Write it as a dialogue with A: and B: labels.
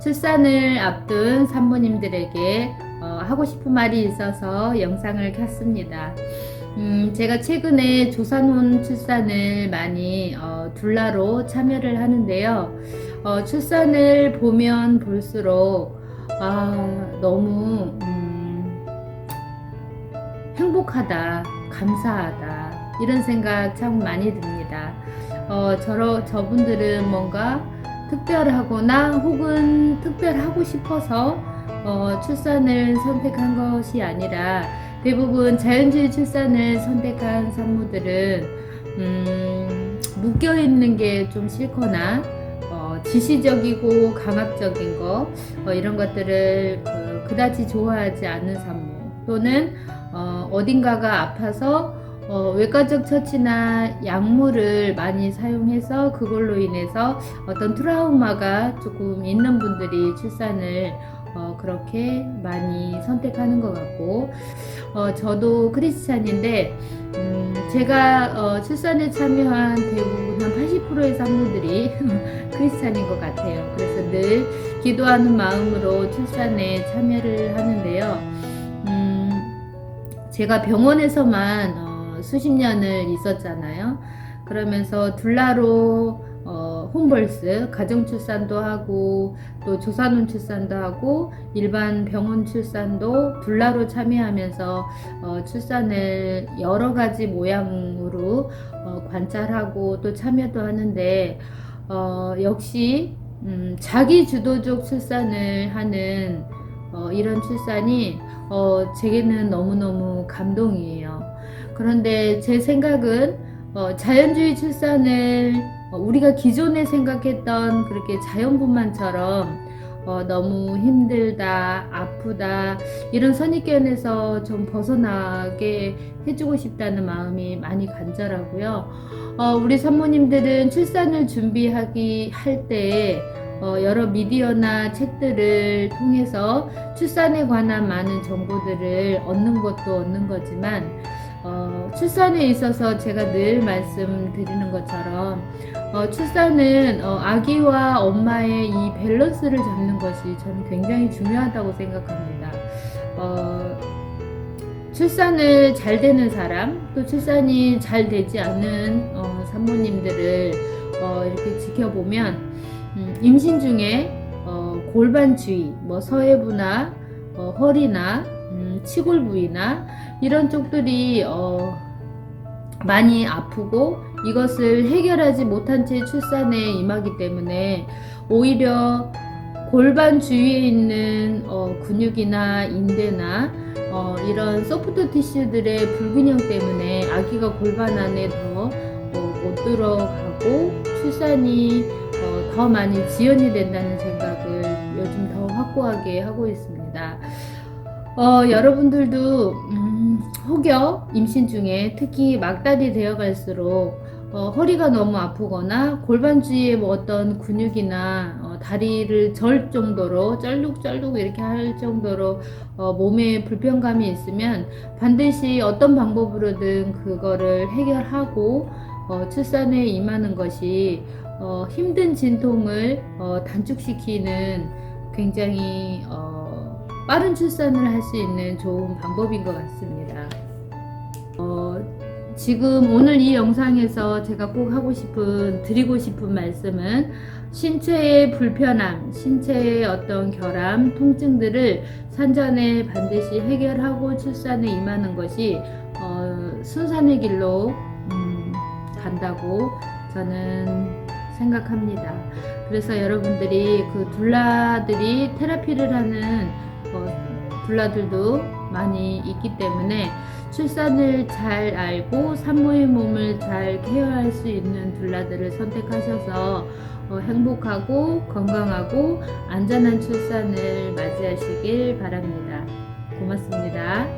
A: 출산을 앞둔 산모님들에게 어, 하고 싶은 말이 있어서 영상을 켰습니다. 음, 제가 최근에 조산혼 출산을 많이 어, 둘라로 참여를 하는데요. 어, 출산을 보면 볼수록 아, 너무 음, 행복하다, 감사하다 이런 생각 참 많이 듭니다. 어, 저러, 저분들은 뭔가 특별하거나 혹은 특별하고 싶어서 어, 출산을 선택한 것이 아니라 대부분 자연주의 출산을 선택한 산모들은 음, 묶여 있는 게 좀 싫거나 어, 지시적이고 강압적인 거 어, 이런 것들을 그, 그다지 좋아하지 않는 산모 또는 어, 어딘가가 아파서 어, 외과적 처치나 약물을 많이 사용해서 그걸로 인해서 어떤 트라우마가 조금 있는 분들이 출산을 어, 그렇게 많이 선택하는 것 같고 어, 저도 크리스찬인데 음, 제가 어, 출산에 참여한 대부분 한 80%의 산모들이 크리스찬인 것 같아요. 그래서 늘 기도하는 마음으로 출산에 참여를 하는데요. 음, 제가 병원에서만 어, 수십 년을 있었잖아요. 그러면서 둘라로 어, 홈벌스 가정 출산도 하고 또 조산혼 출산도 하고 일반 병원 출산도 둘라로 참여하면서 어, 출산을 여러 가지 모양으로 어, 관찰하고 또 참여도 하는데 어, 역시 음, 자기 주도적 출산을 하는 어, 이런 출산이 어, 제게는 너무너무 감동이에요. 그런데 제 생각은 어, 자연주의 출산을 어, 우리가 기존에 생각했던 그렇게 자연분만처럼 어, 너무 힘들다, 아프다 이런 선입견에서 좀 벗어나게 해주고 싶다는 마음이 많이 간절하고요. 어, 우리 산모님들은 출산을 준비하기 할 때 어, 여러 미디어나 책들을 통해서 출산에 관한 많은 정보들을 얻는 것도 얻는 거지만 어, 출산에 있어서 제가 늘 말씀드리는 것처럼 어, 출산은 어, 아기와 엄마의 이 밸런스를 잡는 것이 저는 굉장히 중요하다고 생각합니다. 어, 출산을 잘 되는 사람, 또 출산이 잘 되지 않는 어, 산모님들을 어, 이렇게 지켜보면 음, 임신 중에 어, 골반 주위, 뭐 서해부나 어, 허리나 음, 치골 부위나 이런 쪽들이 어, 많이 아프고 이것을 해결하지 못한 채 출산에 임하기 때문에 오히려 골반 주위에 있는 어, 근육이나 인대나 어, 이런 소프트 티슈들의 불균형 때문에 아기가 골반 안에 더 어, 못 들어가고 출산이 어, 더 많이 지연이 된다는 생각을 요즘 더 확고하게 하고 있습니다. 어, 여러분들도 음, 혹여 임신 중에 특히 막달이 되어 갈수록 어, 허리가 너무 아프거나 골반 주위에 뭐 어떤 근육이나 어, 다리를 절 정도로 쩔룩쩔룩 이렇게 할 정도로 어, 몸에 불편감이 있으면 반드시 어떤 방법으로든 그거를 해결하고 어, 출산에 임하는 것이 어, 힘든 진통을 어, 단축시키는 굉장히 어, 빠른 출산을 할 수 있는 좋은 방법인 것 같습니다. 어, 지금 오늘 이 영상에서 제가 꼭 하고 싶은 드리고 싶은 말씀은 신체의 불편함, 신체의 어떤 결함, 통증들을 산전에 반드시 해결하고 출산에 임하는 것이 어, 순산의 길로 음, 간다고 저는 생각합니다. 그래서 여러분들이 그 둘라들이 테라피를 하는 어, 둘라들도 많이 있기 때문에 출산을 잘 알고 산모의 몸을 잘 케어할 수 있는 둘라들을 선택하셔서 어, 행복하고 건강하고 안전한 출산을 맞이하시길 바랍니다. 고맙습니다.